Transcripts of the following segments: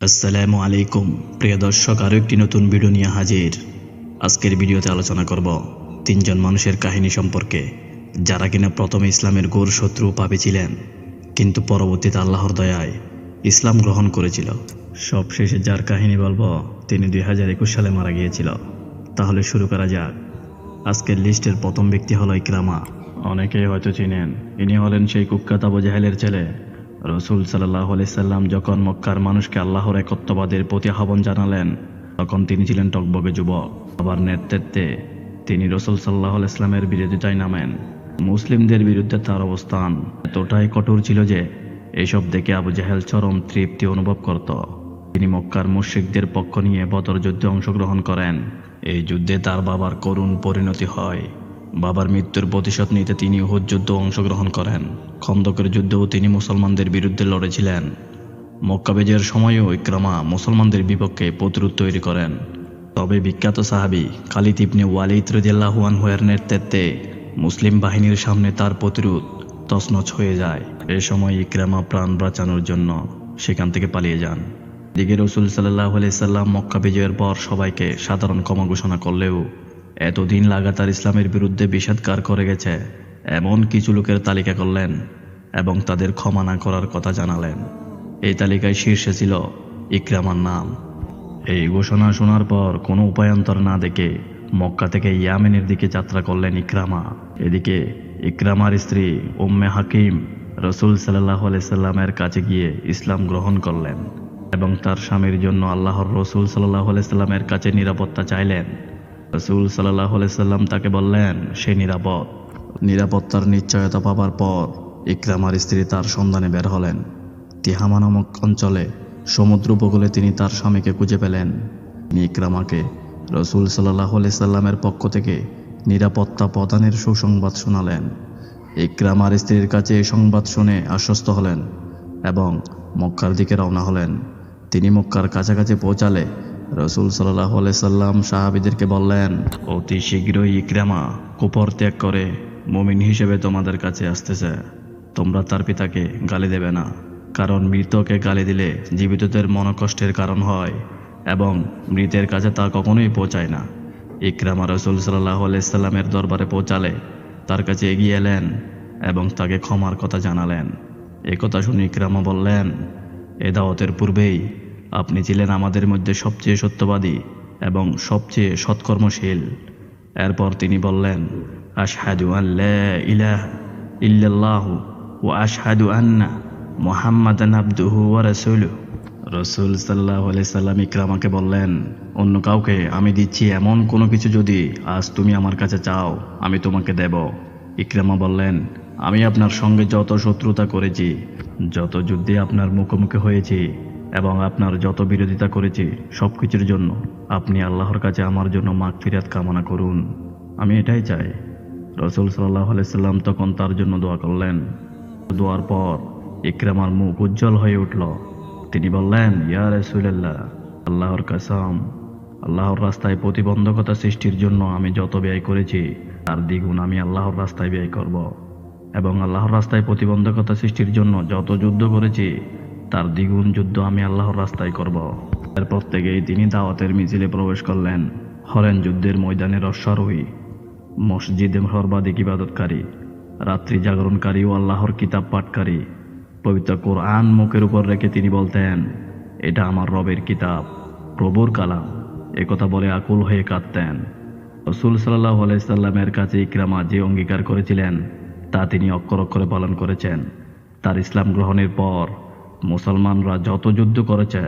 আসসালামু আলাইকুম। প্রিয় দর্শক, আরও একটি নতুন ভিডিও নিয়ে হাজির। আজকের ভিডিওতে আলোচনা করব তিনজন মানুষের কাহিনী সম্পর্কে, যারা কিনা প্রথমে ইসলামের গোর শত্রু পাপি ছিলেন, কিন্তু পরবর্তীতে আল্লাহর দয়ায় ইসলাম গ্রহণ করেছিল। সবশেষে যার কাহিনী বলব, তিনি দুই হাজার একুশ সালে মারা গিয়েছিল। তাহলে শুরু করা যাক। আজকের লিস্টের প্রথম ব্যক্তি হলো ইকরামা। অনেকেই হয়তো চিনেন, ইনি হলেন সেই কুখ্যাত আবু জাহেলের ছেলে। রসুল সাল্লাহ সাল্লাম যখন মক্কার মানুষকে আল্লাহর একত্ববাদের প্রতি আহ্বান জানালেন, তখন তিনি ছিলেন টকবগে যুবক। আবার নেতৃত্বে তিনি রসুল সাল্লাহ ইসলামের বিরোধিতায় নামেন মুসলিমদের বিরুদ্ধে তার অবস্থান এতটাই কঠোর ছিল যে এসব দেখে আবু জাহেল চরম তৃপ্তি অনুভব করত। তিনি মক্কার মুশ্রিকদের পক্ষ নিয়ে বদর যুদ্ধে অংশগ্রহণ করেন। এই যুদ্ধে তার বাবার করুণ পরিণতি হয়। বাবার মৃত্যুর প্রতিশোধ নিতে তিনি উহুদ যুদ্ধ অংশগ্রহণ করেন। খন্দকের যুদ্ধেও তিনি মুসলমানদের বিরুদ্ধে লড়েছিলেন। মক্কা বিজয়ের সময়ও ইকরামা মুসলমানদের বিপক্ষে প্রতিরোধ তৈরি করেন। তবে বিখ্যাত সাহাবি খালিদ ইবনে ওয়ালিদ রদিয়াল্লাহুয়ান হুয়ের নেতৃত্বে মুসলিম বাহিনীর সামনে তার প্রতিরোধ তছনছ হয়ে যায়। এ সময় ইকরামা প্রাণ বাঁচানোর জন্য সেখান থেকে পালিয়ে যান। দিকে রসুল সাল্লাহ সাল্লাম মক্কা বিজয়ের পর সবাইকে সাধারণ ক্ষমা ঘোষণা করলেও এতদিন লাগাতার ইসলামের বিরুদ্ধে বিষাদকার করে গেছে? এমন কিছু লোকের তালিকা করলেন এবং তাদের ক্ষমা না করার কথা জানালেন। এই তালিকায় শীর্ষে ছিল ইকরামার নাম। এই ঘোষণা শোনার পর কোনো উপায়ান্তর না দেখে মক্কা থেকে ইয়ামেনের দিকে যাত্রা করলেন ইকরামা। এদিকে ইকরামার স্ত্রী উম্মে হাকিম রসুল সাল্লাহ সাল্লামের কাছে গিয়ে ইসলাম গ্রহণ করলেন এবং তার স্বামীর জন্য আল্লাহর রসুল সাল্লাহ সাল্লামের কাছে নিরাপত্তা চাইলেন। রসুল সাল্লাহ সাল্লাম তাকে বললেন, সে নিরাপদ। নিরাপত্তার নিশ্চয়তা পাবার পর ইকরামার স্ত্রী তার সন্ধানে বের হলেন। তিহামা নামক অঞ্চলে সমুদ্র উপকূলে তিনি তার স্বামীকে খুঁজে পেলেন। ইকরামাকে রসুল সাল্লাহ সাল্লামের পক্ষ থেকে নিরাপত্তা প্রদানের সুসংবাদ শোনালেন। ইকরামার স্ত্রীর কাছে এই সংবাদ শুনে আশ্বস্ত হলেন এবং মক্কার দিকে রওনা হলেন। তিনি মক্কার কাছাকাছি পৌঁছালে রসুল সাল্লাহ সাল্লাম সাহাবিদেরকে বললেন, অতি শীঘ্রই ইকরামা কুপর ত্যাগ করে মুমিন হিসেবে তোমাদের কাছে আসতেছে। তোমরা তার পিতাকে গালি দেবে না, কারণ মৃতকে গালি দিলে জীবিতদের মনকষ্টের কারণ হয় এবং মৃতের কাছে তা কখনোই পৌঁছায় না। ইকরামা রসুল সাল্লাহ সাল্লামের দরবারে পৌঁছালে তার কাছে এগিয়ে এলেন এবং তাকে ক্ষমার কথা জানালেন। একথা শুনে ইকরামা বললেন, এ দাওয়াতের পূর্বেই আপনি ছিলেন আমাদের মধ্যে সবচেয়ে সত্যবাদী এবং সবচেয়ে সৎকর্মশীল। এরপর তিনি বললেন, আশহাদু আল্লাহ ইলাহ ও আশহাদু আন্না মোহাম্মদান আব্দুহু রসুল সাল্লাহ সাল্লাম ইকরামাকে বললেন, অন্য কাউকে আমি দিচ্ছি এমন কোনো কিছু যদি আজ তুমি আমার কাছে চাও, আমি তোমাকে দেব। ইকরামা বললেন, আমি আপনার সঙ্গে যত শত্রুতা করেছি, যত যুদ্ধে আপনার মুখোমুখি হয়েছি এবং আপনার যত বিরোধিতা করেছি, সব কিছুর জন্য আপনি আল্লাহর কাছে আমার জন্য মাগ ফিরাত কামনা করুন। আমি এটাই চাই। রসুল সাল্লাহ সাল্লাম তখন তার জন্য দোয়া করলেন। দোয়ার পর ইকরামার মুখ উজ্জ্বল হয়ে উঠল। তিনি বললেন, ইয়া রসুল্লাহ আল্লাহর কাসাম। আল্লাহর রাস্তায় প্রতিবন্ধকতা সৃষ্টির জন্য আমি যত ব্যয় করেছি, তার দ্বিগুণ আমি আল্লাহর রাস্তায় ব্যয় করব। এবং আল্লাহর রাস্তায় প্রতিবন্ধকতা সৃষ্টির জন্য যত যুদ্ধ করেছি তার দ্বিগুণ যুদ্ধ আমি আল্লাহর রাস্তায় করব। এরপর থেকেই তিনি দাওয়াতের মিছিলে প্রবেশ করলেন। হলেন যুদ্ধের ময়দানের অশ্বারোহী, মসজিদে সর্বাধিক ইবাদতকারী, রাত্রি জাগরণকারী ও আল্লাহর কিতাব পাঠকারী। পবিত্র কোরআন মুখের উপর রেখে তিনি বলতেন, এটা আমার রবের কিতাব প্রভুর কালাম। কথা বলে আকুল হয়ে কাঁদতেন। রসুল সাল্লাহ আলাইসাল্লামের কাছে ইকরামা যে অঙ্গীকার করেছিলেন, তা তিনি অক্ষর অক্ষরে পালন করেছেন। তার ইসলাম গ্রহণের পর মুসলমানরা যত যুদ্ধ করেছে,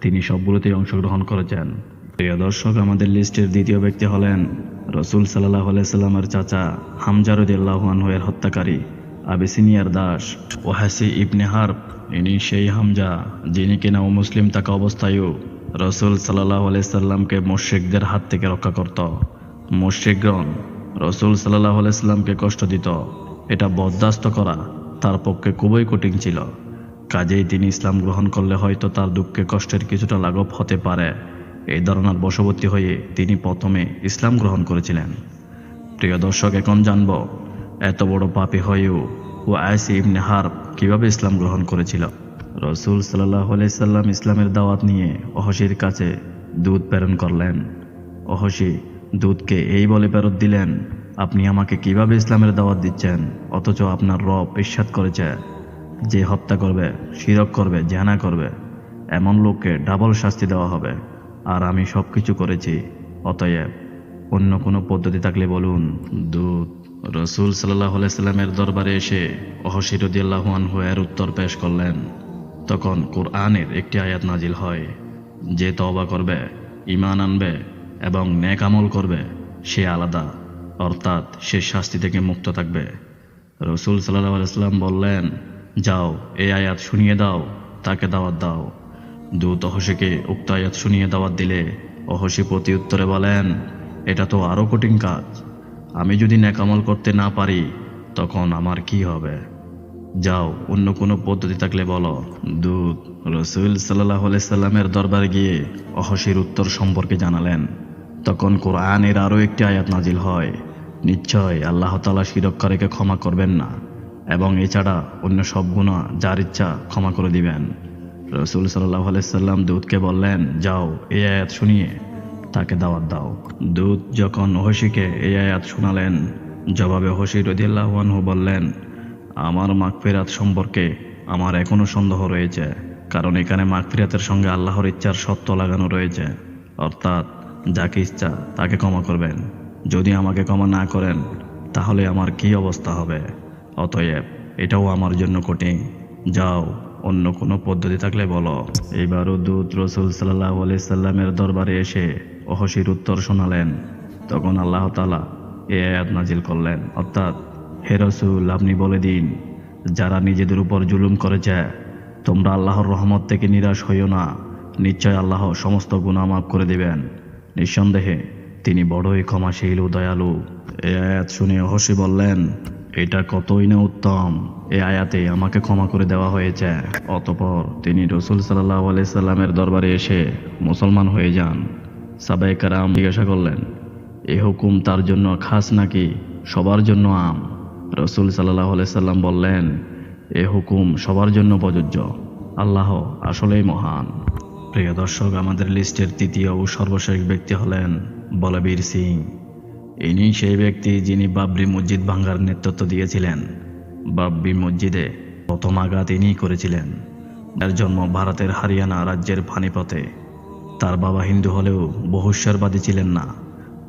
তিনি সবগুলোতেই অংশগ্রহণ করেছেন। প্রিয় দর্শক, আমাদের লিস্টের দ্বিতীয় ব্যক্তি হলেন রসুল সাল্লাহ আলাইসাল্লামের চাচা হামজারুদ্দাহুয়ানহের হত্যাকারী আবেসিনিয়ার দাস ওহাসি ইবনে হার্ব। ইনি সেই হামজা যিনি কিনা ও মুসলিম থাকা অবস্থায়ও রসুল সাল্লাহ আলাইসাল্লামকে মোশেকদের হাত থেকে রক্ষা করত। মোশেকগণ রসুল সাল্লাহ আলাইসাল্লামকে কষ্ট দিত। এটা বরদাস্ত করা তার পক্ষে খুবই কঠিন ছিল। কাজেই তিনি ইসলাম গ্রহণ করলে হয়তো তার দুঃখে কষ্টের কিছুটা লাঘব হতে পারে। এই ধারণার বশবর্তী হয়ে তিনি প্রথমে ইসলাম গ্রহণ করেছিলেন। প্রিয় দর্শক, এখন জানব, এত বড় পাপী হয়েও ও আয়সি ইবনে হার্ব কীভাবে ইসলাম গ্রহণ করেছিল? রসুল সাল্লাহ সাল্লাম ইসলামের দাওয়াত নিয়ে অহসির কাছে দুধ প্রেরণ করলেন। অহসি, দুধকে এই বলে ফেরত দিলেন, আপনি আমাকে কীভাবে ইসলামের দাওয়াত দিচ্ছেন? অথচ আপনার রব ইস্বাদ করেছে। যে হত্যা করবে, শিরক করবে জেনা করবে, এমন লোককে ডাবল শাস্তি দেওয়া হবে। আর আমি সব কিছু করেছি, অতএব অন্য কোনো পদ্ধতি থাকলে বলুন। দুধ রসুল সাল্লাহ সাল্লামের দরবারে এসে অহসিরুদ্দিল্লাহানহু এর উত্তর পেশ করলেন। তখন কোরআনের একটি আয়াত নাজিল হয়, যে তওবা করবে ইমান আনবে এবং নেক আমল করবে, সে আলাদা। অর্থাৎ সে শাস্তি থেকে মুক্ত থাকবে। রসুল সাল্লাহ আলাইসাল্লাম বললেন যাও, এই আয়াত শুনিয়ে দাও, তাকে দাওয়াত দাও। দূত অহসিকে উক্ত আয়াত শুনিয়ে দাওয়াত দিলে, অহসি প্রতি উত্তরে বলেন, এটা তো আরও কঠিন কাজ। আমি যদি নেকামল করতে না পারি, তখন আমার কি হবে? যাও, অন্য কোনো পদ্ধতি থাকলে বলো। দূত রসুল সাল্লাহ সাল্লামের দরবারে গিয়ে অহসির উত্তর সম্পর্কে জানালেন। তখন কোরআনের আরও একটি আয়াত নাজিল হয়। নিশ্চয় আল্লাহ তালা শিরক্ষারেকে ক্ষমা করবেন না। এবং এছাড়া অন্য সব গুণা যার ইচ্ছা ক্ষমা করে দিবেন। রসুল সাল্লাহ সাল্লাম দূতকে বললেন, যাও, এই আয়াত শুনিয়ে তাকে দাওয়াত দাও। দূত যখন অহসিকে এই আয়াত শোনালেন, জবাবে হসি রদিয়াল্লাহু বললেন, আমার মাগফিরাত সম্পর্কে আমার এখনও সন্দেহ রয়েছে, কারণ এখানে মাগফিরাতের সঙ্গে আল্লাহর ইচ্ছার সত্য লাগানো রয়েছে। অর্থাৎ যাকে ইচ্ছা তাকে ক্ষমা করবেন। যদি আমাকে ক্ষমা না করেন, তাহলে আমার কি অবস্থা হবে? অতএব এটাও আমার জন্য কঠিন। যাও, অন্য কোনো পদ্ধতি থাকলে বলো। এইবারও দূত রসুল সাল্লাহ সাল্লামের দরবারে এসে অহসির উত্তর শোনালেন। তখন আল্লাহ তালা এ আয়াত নাজিল করলেন। অর্থাৎ, হে রসুল, আপনি বলে দিন, যারা নিজেদের উপর জুলুম করেছে, তোমরা আল্লাহর রহমত থেকে নিরাশ হইও না। নিশ্চয় আল্লাহ সমস্ত গুণা মাফ করে দিবেন। নিঃসন্দেহে তিনি বড়ই ক্ষমাশীল ও দয়ালু। এ আয়াত শুনে অহসি বললেন এটা কতই না উত্তম। এ আয়াতে আমাকে ক্ষমা করে দেওয়া হয়েছে। অতপর তিনি রসুল সাল্লাহ সাল্লামের দরবারে এসে মুসলমান হয়ে যান। সাবাই কারাম জিজ্ঞাসা করলেন, এ হুকুম তার জন্য খাস নাকি সবার জন্য আম? রসুল সাল্লাহ সাল্লাম বললেন, এ হুকুম সবার জন্য প্রযোজ্য। আল্লাহ আসলেই মহান। প্রিয় দর্শক, আমাদের লিস্টের তৃতীয় ও সর্বশেষ ব্যক্তি হলেন বলবীর সিং। ইনি সেই ব্যক্তি যিনি বাবরি মসজিদ ভাঙ্গার নেতৃত্ব দিয়েছিলেন। বাবরি মসজিদে প্রথম আঘাত ইনিই করেছিলেন। এর জন্ম ভারতের হারিয়ানা রাজ্যের ফানিপথে। তার বাবা হিন্দু হলেও বহুশ্বরবাদী ছিলেন না,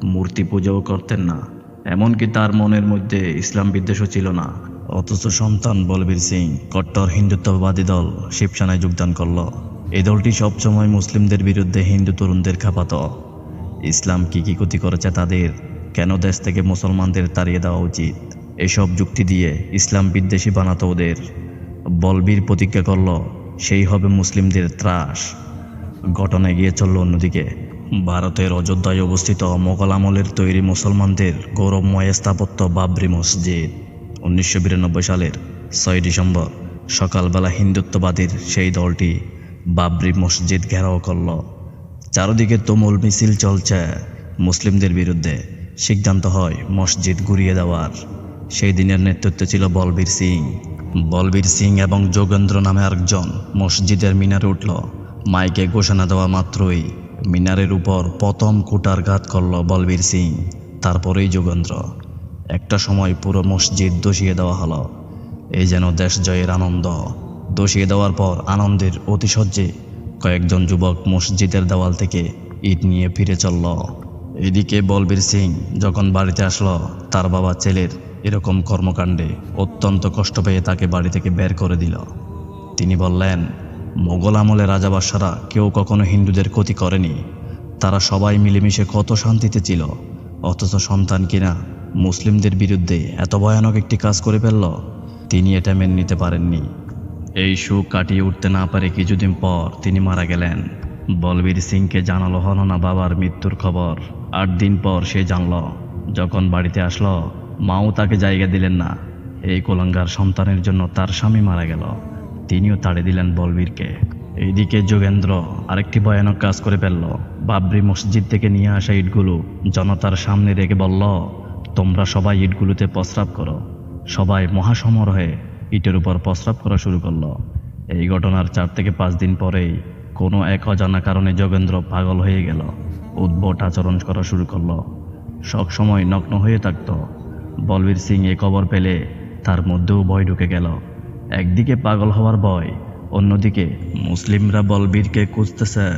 মূর্তি পুজোও করতেন না। এমনকি তার মনের মধ্যে ইসলাম বিদ্বেষও ছিল না। অথচ সন্তান বলবীর সিং, কট্টর হিন্দুত্ববাদী দল শিবসেনায় যোগদান করল। এই দলটি সবসময় মুসলিমদের বিরুদ্ধে হিন্দু তরুণদের খাপাত। ইসলাম কি কি ক্ষতি করেছে তাদের কেন দেশ থেকে মুসলমানদের তাড়িয়ে দেওয়া উচিত? এসব যুক্তি দিয়ে ইসলাম বিদ্বেষী বানাতো ওদের। বলবীর প্রতিজ্ঞা করল, সেই হবে মুসলিমদের ত্রাস। ঘটনা গিয়ে চলল অন্যদিকে। ভারতের অযোধ্যায় অবস্থিত মোগল আমলের তৈরি মুসলমানদের গৌরবময় স্থাপত্য বাবরি মসজিদ, উনিশশো বিরানব্বই সালের ছয় ডিসেম্বর। সকালবেলা হিন্দুত্ববাদীর সেই দলটি বাবরি মসজিদ ঘেরাও করল। চারদিকে তুমুল মিছিল চলছে মুসলিমদের বিরুদ্ধে। সিদ্ধান্ত হয় মসজিদ ঘুরিয়ে দেওয়ার। সেই দিনের নেতৃত্বে ছিল বলবীর সিং। বলবীর সিং এবং যোগেন্দ্র নামে আরেকজন মসজিদের মিনারে উঠল। মাইকে ঘোষণা দেওয়া মাত্রই মিনারের উপর প্রথম কুটারঘাত করল বলবীর সিং, তারপরেই যোগেন্দ্র। একটা সময় পুরো মসজিদ দোষিয়ে দেওয়া হলো। এই যেন দেশ জয়ের আনন্দ। দোষিয়ে দেওয়ার পর আনন্দের অতিশয্যে কয়েকজন যুবক মসজিদের দেওয়াল থেকে ইট নিয়ে ফিরে চলল। এদিকে বলবীর সিং যখন বাড়িতে আসলো, তার বাবা ছেলের এরকম কর্মকাণ্ডে অত্যন্ত কষ্ট পেয়ে তাকে বাড়ি থেকে বের করে দিল। তিনি বললেন, মোগল আমলে রাজাবাসারা কেউ কখনো হিন্দুদের ক্ষতি করেনি। তারা সবাই মিলেমিশে কত শান্তিতে ছিল, অথচ সন্তান কিনা মুসলিমদের বিরুদ্ধে এত ভয়ানক একটি কাজ করে ফেলল। তিনি এটা মেনে নিতে পারেননি। এই সুখ কাটিয়ে উঠতে না পারে কিছুদিন পর তিনি মারা গেলেন। বলবীর সিংকে জানালো হলো না বাবার মৃত্যুর খবর। আট দিন পর সে জানল, যখন বাড়িতে আসলো, মাও তাকে জায়গা দিলেন না। এই কোলাঙ্গার সন্তানের জন্য তার স্বামী মারা গেল। তিনিও তাড়ে দিলেন বলবীরকে। এইদিকে যোগেন্দ্র আরেকটি ভয়ানক কাজ করে ফেলল। বাবরি মসজিদ থেকে নিয়ে আসা ইটগুলো জনতার সামনে রেখে বলল, তোমরা সবাই ইটগুলোতে প্রস্রাব করো। সবাই মহাসমারোহে ইটের উপর প্রস্রাব করা শুরু করল। এই ঘটনার চার থেকে পাঁচ দিন পরেই কোনো এক অজানা কারণে যোগেন্দ্র পাগল হয়ে গেল। উদ্ভট আচরণ করা শুরু করল। সবসময় নগ্ন হয়ে থাকতো। বলবীর সিং এ খবর পেলে তার মধ্যেও ভয় ঢুকে গেল। একদিকে পাগল হওয়ার ভয়, অন্যদিকে মুসলিমরা বলবীরকে খুঁজতেছে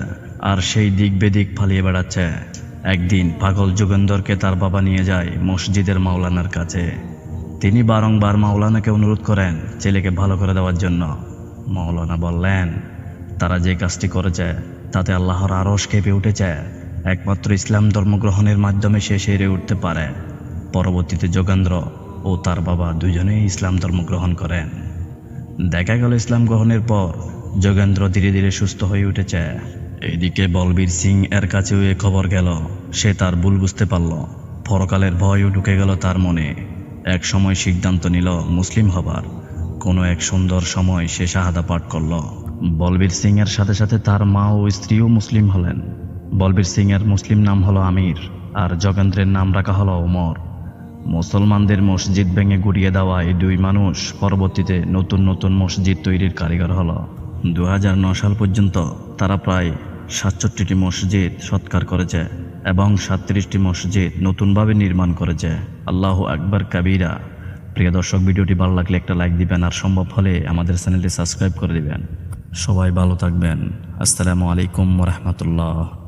আর সেই দিক বেদিক ফালিয়ে বেড়াচ্ছে। একদিন পাগল যোগেন্দরকে তার বাবা নিয়ে যায় মসজিদের মাওলানার কাছে। তিনি বারংবার মাওলানাকে অনুরোধ করেন ছেলেকে ভালো করে দেওয়ার জন্য। মাওলানা বললেন, তারা যে কাজটি করেছে, তাতে আল্লাহর আরশ কেঁপে উঠেছে। একমাত্র ইসলাম ধর্ম গ্রহণের মাধ্যমে সে সেরে উঠতে পারে। পরবর্তীতে যোগেন্দ্র ও তার বাবা দুজনেই ইসলাম ধর্ম গ্রহণ করেন। দেখা গেল ইসলাম গ্রহণের পর যোগেন্দ্র ধীরে ধীরে সুস্থ হয়ে উঠেছে। এদিকে বলবীর সিং এর কাছেও এ খবর গেল। সে তার ভুল বুঝতে পারল। পরকালের ভয়ও ঢুকে গেল তার মনে। এক সময় সিদ্ধান্ত নিল মুসলিম হবার। কোনো এক সুন্দর সময় সে শাহাদা পাঠ করল। বলবীর সিং এর সাথে সাথে তার মা ও স্ত্রীও মুসলিম হলেন। বলবীর সিং এর মুসলিম নাম হলো আমির, আর যোগেন্দ্রের নাম রাখা হলো ওমর। মুসলমানদের মসজিদ ভেঙে গুড়িয়ে দেওয়া এই দুই মানুষ পরবর্তীতে নতুন নতুন মসজিদ তৈরির কারিগর হলো। দু সাল পর্যন্ত তারা প্রায় সাতষট্টিটি মসজিদ সৎকার করেছে এবং সাতত্রিশটি মসজিদ নতুনভাবে নির্মাণ করেছে। আল্লাহ আকবর কাবিরা। প্রিয় দর্শক, ভিডিওটি ভালো লাগলে একটা লাইক দিবেন, আর সম্ভব হলে আমাদের চ্যানেলটি সাবস্ক্রাইব করে দিবেন। সবাই ভালো থাকবেন। আসসালামু আলাইকুম রহমতুল্লাহ।